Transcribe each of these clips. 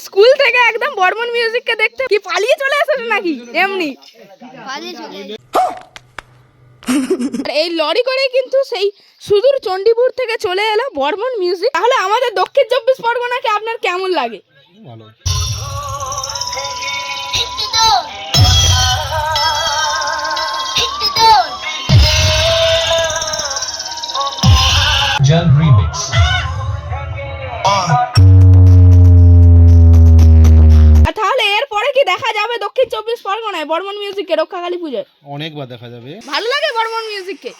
School থেকে একদম বর্মন মিউজিককে দেখতে কি পালিয়ে চলে এসেছ নাকি? এমনি। পালিয়ে আর এই লরি করে কিন্তু সেই সুদূর চণ্ডীপুর থেকে চলে এলো বর্মন মিউজিক তাহলে আমাদের দক্ষিণ চব্বিশ পরগনাকে আপনার কেমন লাগে? ভালো। দক্ষিণ চব্বিশ পরগনায় বর্মন মিউজিককে রক্ষাকালী পুজোয়। অনেকবার দেখা যাবে। ভালো লাগে বর্মন মিউজিককে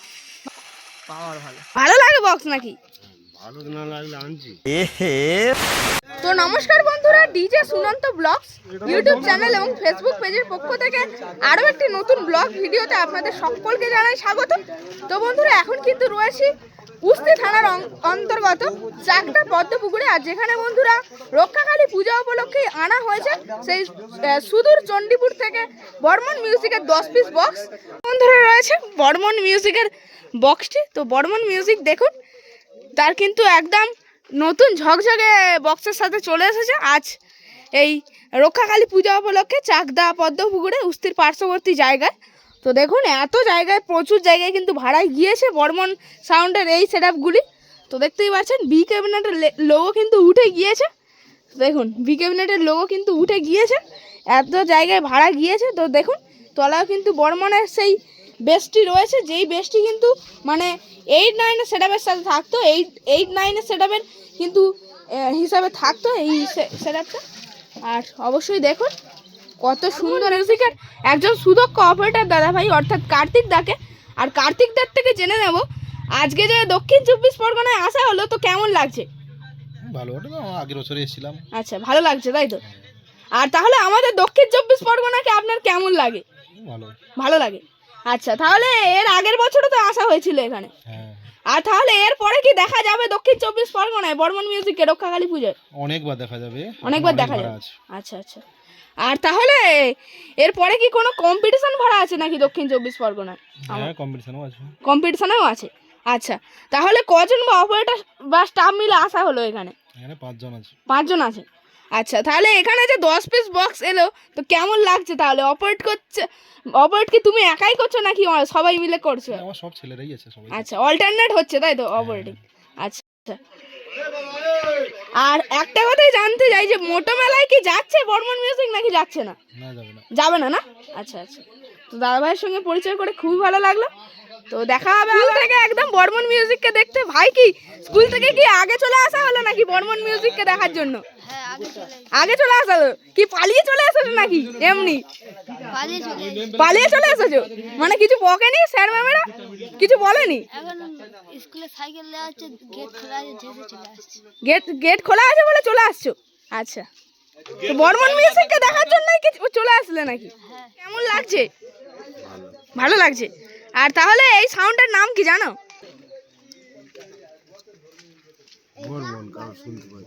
ভালো। লাগে বক্স নাকি? ভালো না লাগলে আনছি। তো নমস্কার বন্ধুরা DJ Sunanta vlogs YouTube channel এবং ফেসবুক পেজের পক্ষ থেকে আরও একটি নতুন ব্লগ ভিডিওতে আপনাদের সকলকে জানাই স্বাগত। তো বন্ধুরা এখন কিন্তু রয়েছি কুস্তি থানার অন্তর্গত চাকটা পদ্মপুকুরে আর যেখানে বন্ধুরা রক্ষাকালী পূজা উপলক্ষে আনা হয়েছে, সেই সুদূর চণ্ডীপুর থেকে বর্মন মিউজিকের দশ পিস বক্স বন্ধুরা রয়েছে বর্মন মিউজিকের বক্সটি তো বর্মন মিউজিক দেখুন, তার কিন্তু একদম নতুন ঝকঝকে বক্সের সাথে চলে এসেছে। আজ এই রক্ষাকালী পূজা উপলক্ষে চাকদা পদ্মপুকুরে, উস্তির পার্শ্ববর্তী জায়গায় তো দেখুন, এত জায়গায়, প্রচুর জায়গায় কিন্তু ভাড়ায় গিয়েছে বর্মন সাউন্ডের এই সেট তো দেখতেই পাচ্ছেন বি ক্যাবিনেটের লোগো কিন্তু উঠে গিয়েছে। দেখুন বি ক্যাবিনেটের লোগো কিন্তু উঠে গিয়েছে। এত জায়গায় ভাড়া গিয়েছে, তো দেখুন, তলাও কিন্তু বর্মনের সেই বেস্টটি রয়েছে। যেই বেস্টটি কিন্তু মানে এইট নাইনের সেটআপের সাথে থাকতো। এইট এইট নাইনের সেটআপের কিন্তু হিসাবে থাকতো এই সেটআপটা আর অবশ্যই দেখুন কত সুন্দর মিউজিকের একজন সুদক্ষ অপারেটর দাদা ভাই অর্থাৎ কার্তিক দাকে। আর কার্তিক দার থেকে জেনে নেব আজকে যে দক্ষিণ চব্বিশ পরগনায় আসা হলো তো কেমন লাগছে? ভালো আগের বছরে এসেছিলাম। আচ্ছা ভালো লাগছে তাই তো? আর তাহলে আমাদের দক্ষিণ চব্বিশ পরগনাকে আপনার কেমন লাগে? ভালো। ভালো লাগে? আচ্ছা তাহলে এর আগের বছরও তো আসা হয়েছিল এখানে। হ্যাঁ। আর তাহলে এরপরে কি দেখা যাবে দক্ষিণ চব্বিশ পরগনায় বর্মন মিউজিকে রক্ষাকালী পুজোয়? অনেকবার দেখা যাবে। অনেকবার দেখা যাবে। আচ্ছা আচ্ছা। আর তাহলে এরপরে কি কোনো কম্পিটিশন ভাড়া আছে নাকি দক্ষিণ চব্বিশ পরগনায়? হ্যাঁ কম্পিটিশনও আছে। কম্পিটিশনেও আছে? আচ্ছা তাহলে কজন বা অপারেটর বা স্টাফ মিলে আসা হলো এখানে? এখানে পাঁচজন আছে। পাঁচজন আছে। আচ্ছা তাহলে এখানে যে দশ পিস বক্স এলো তো কেমন লাগছে তাহলে? অপারেট করছে অপারেট কি তুমি একাই করছ নাকি সবাই মিলে করছ? আমার সব ছেলেরাই আছে সবাই আচ্ছা অল্টারনেট হচ্ছে তাই তো অপারেটিং আচ্ছা আচ্ছা। আর একটা কথাই জানতে চাই যে মোটো মেলায় কি যাচ্ছে বর্মন মিউজিক নাকি যাচ্ছে না? না যাবে না। না না? আচ্ছা আচ্ছা। তো দাদা ভাইয়ের সঙ্গে পরিচয় করে খুবই ভালো লাগল। তো দেখা হবে স্কুল থেকে একদম বর্মন মিউজিককে দেখতে। ভাই কি স্কুল থেকে কি আগে চলে আসা হলো নাকি বর্মন মিউজিককে দেখার জন্য? হ্যাঁ আগে চলে আসা হলো। কি পালিয়ে চলে এসেছ নাকি? এমনি? পালিয়ে চলে পালিয়ে চলে এসেছ? মানে কিছু বকেনি স্যার ম্যামেরা? কিছু বলেনি? এখন স্কুলে সাইকেল দেওয়া হচ্ছে গেট খোলা আছে যেতে চলে আসছে। গেট গেট খোলা আছে বলে চলে আসছো? আচ্ছা। তো বর্মন মিউজিককে দেখার জন্যই কি চলে আসলে নাকি? হ্যাঁ। কেমন লাগছে? ভালো লাগছে। আর তাহলে এই সাউন্ডের নাম কি জানো?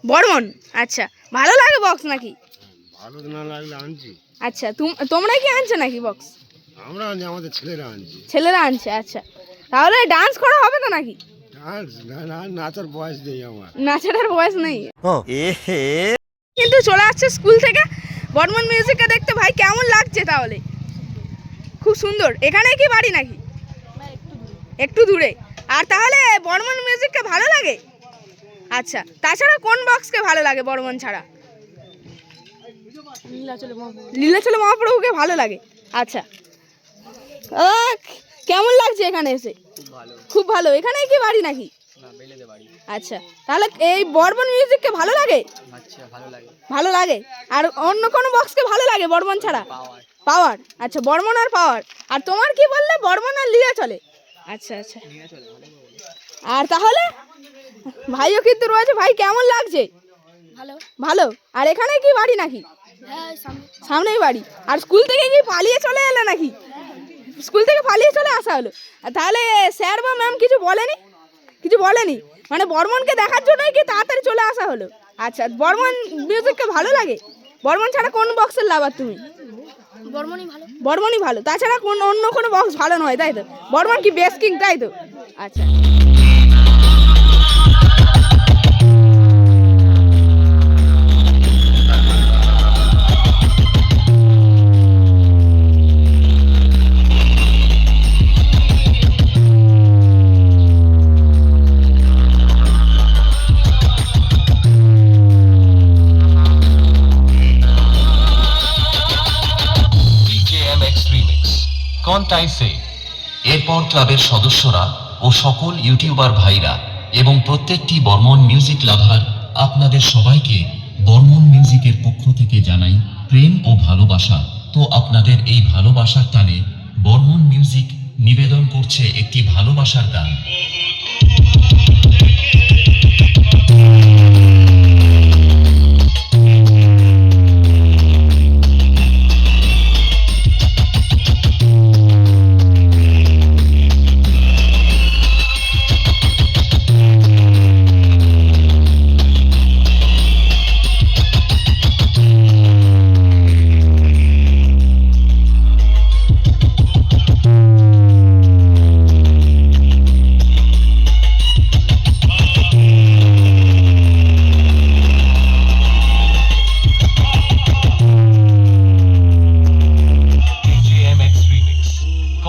বর্মন আচ্ছা। ভালো লাগে বক্স নাকি? ভালো না লাগলে আনছি। আচ্ছা তুম- তোমরা কি আনছো নাকি বক্স আমরা আনছি আমাদের ছেলেরা আনছি। ছেলেরা আনছে আচ্ছা। তাহলে ডান্স করা হবে তো নাকি? নাচার বয়স নেই আমার। নাচাটার বয়স নেই। কিন্তু চলে আসছে স্কুল থেকে। বর্মন মিউজিককে দেখতে ভাই কেমন লাগছে তাহলে? খুব সুন্দর। এখানেই কি বাড়ি নাকি? একটু দূরে। আর তাহলে বর্মন মিউজিককে ভালো লাগে? আচ্ছা তাছাড়া কোন বক্সকে ভালো লাগে বর্মন ছাড়া? লীলাচল মহাপ্রভুকে ভালো লাগে। আচ্ছা। আহ, কেমন লাগছে এখানে এসে? খুব ভালো। এখানেই কি বাড়ি নাকি? আচ্ছা। তাহলে এই বর্মন মিউজিককে ভালো লাগে? ভালো লাগে। আর অন্য কোনো বক্সকে ভালো লাগে বর্মন ছাড়া? পাওয়ার। আচ্ছা বর্মন আর পাওয়ার। আর তোমার কি বললে? বর্মন আর লিয়া চলে। আচ্ছা আচ্ছা। আর তাহলে? ভাইও কিন্তু রয়েছে। ভাই কেমন লাগছে? ভালো। ভালো। আর এখানে কি বাড়ি নাকি? হ্যাঁ সামনেই বাড়ি। আর স্কুল থেকে কি পালিয়ে চলে এলে নাকি? স্কুল থেকে পালিয়ে চলে আসা হলো। তাহলে স্যার বা ম্যাম কিছু বলেনি? কিছু বলেনি? মানে বর্মনকে দেখার জন্যই কি তাড়াতাড়ি চলে আসা হলো? আচ্ছা বর্মন মিউজিককে ভালো লাগে? বর্মন ছাড়া কোন বক্সের লাভার তুমি? বর্মনই ভালো। বর্মনই ভালো। তাছাড়া কোন অন্য কোনো বক্স ভালো নয় তাই তো? বর্মন কি বেস্ট কিং তাই তো? আচ্ছা। কন্টাইসে এরপর ক্লাবের সদস্যরা ও সকল ইউটিউবার ভাইরা এবং প্রত্যেকটি বর্মন মিউজিক লাভার আপনাদের সবাইকে বর্মন মিউজিকের পক্ষ থেকে জানাই প্রেম ও ভালোবাসা। তো আপনাদের এই ভালোবাসার টানে বর্মন মিউজিক নিবেদন করছে একটি ভালোবাসার গান।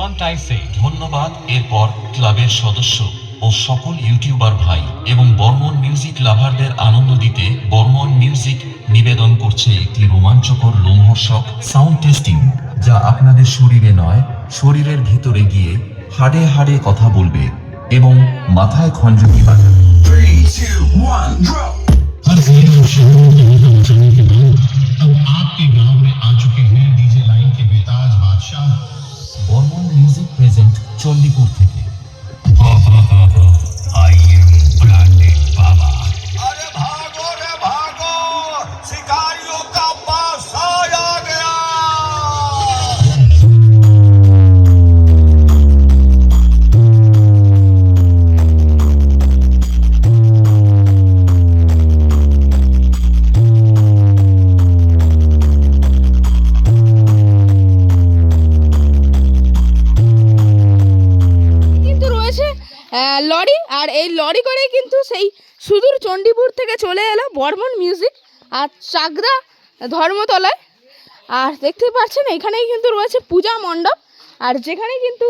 কন্টাইসে ধন্যবাদ এরপর ক্লাবের সদস্য ও সকল ইউটিউবার ভাই এবং বর্মন মিউজিক লাভারদের আনন্দ দিতে বর্মন মিউজিক নিবেদন করছে একটি রোমাঞ্চকর লোমহর্ষক সাউন্ড টেস্টিং যা আপনাদের শরীরে নয় শরীরের ভিতরে গিয়ে হাড়ে হাড়ে কথা বলবে এবং মাথায় খঞ্জকি বাজাবে हर जिले और शहरों के निगम चलने के बाद अब आपके गांव में आ चुके हैं মিউজিক প্রেজেন্ট চণ্ডীপুর থেকে। লরি কিন্তু সেই সুদূর চণ্ডীপুর থেকে চলে এলো বর্মন মিউজিক আর চাকদা ধর্মতলায়। আর দেখতে পাচ্ছেন, এখানেই কিন্তু রয়েছে পূজা মণ্ডপ। আর যেখানে কিন্তু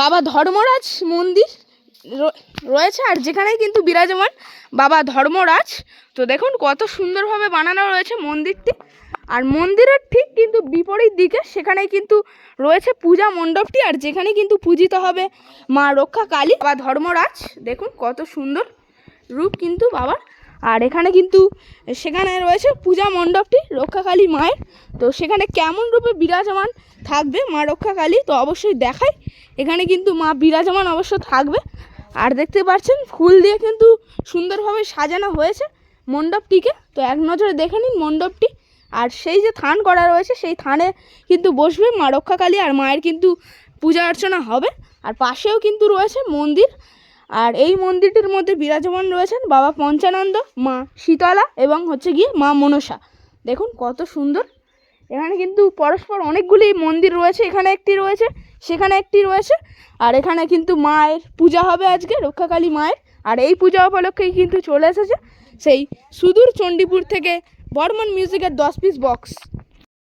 বাবা ধর্মরাজ মন্দির রয়েছে আর যেখানেই কিন্তু বিরাজমান বাবা ধর্মরাজ। তো দেখুন কত সুন্দরভাবে বানানো রয়েছে মন্দিরটি। আর মন্দিরের ঠিক কিন্তু বিপরীত দিকে সেখানে কিন্তু রয়েছে পূজা মণ্ডপটি আর যেখানে কিন্তু পূজিত হবে মা রক্ষা কালী। বা ধর্মরাজ, দেখুন কত সুন্দর রূপ কিন্তু বাবার। আর এখানে কিন্তু সেখানে রয়েছে পূজা মণ্ডপটি রক্ষাকালী মায়ের। তো সেখানে কেমন রূপে বিরাজমান থাকবে মা রক্ষাকালী তো অবশ্যই দেখাই। এখানে কিন্তু মা বিরাজমান অবশ্য থাকবে। আর দেখতে পাচ্ছেন, ফুল দিয়ে কিন্তু সুন্দরভাবে সাজানো হয়েছে মণ্ডপটিকে। তো এক নজরে দেখে নিন মণ্ডপটি। আর সেই যে থান করা রয়েছে, সেই থানে কিন্তু বসবে মা রক্ষাকালী আর মায়ের কিন্তু পূজা অর্চনা হবে। আর পাশেও কিন্তু রয়েছে মন্দির। আর এই মন্দিরটির মধ্যে বিরাজমান রয়েছেন বাবা পঞ্চানন্দ, মা শীতলা এবং হচ্ছে গিয়ে মা মনসা। দেখুন কত সুন্দর। এখানে কিন্তু পরস্পর অনেকগুলি মন্দির রয়েছে, এখানে একটি রয়েছে। সেখানে একটি রয়েছে। আর এখানে কিন্তু মায়ের পূজা হবে আজকে, রক্ষাকালী মায়ের। আর এই পূজা উপলক্ষেই কিন্তু চলে এসেছে সেই সুদূর চণ্ডীপুর থেকে বর্মন মিউজিকের দশ পিস বক্স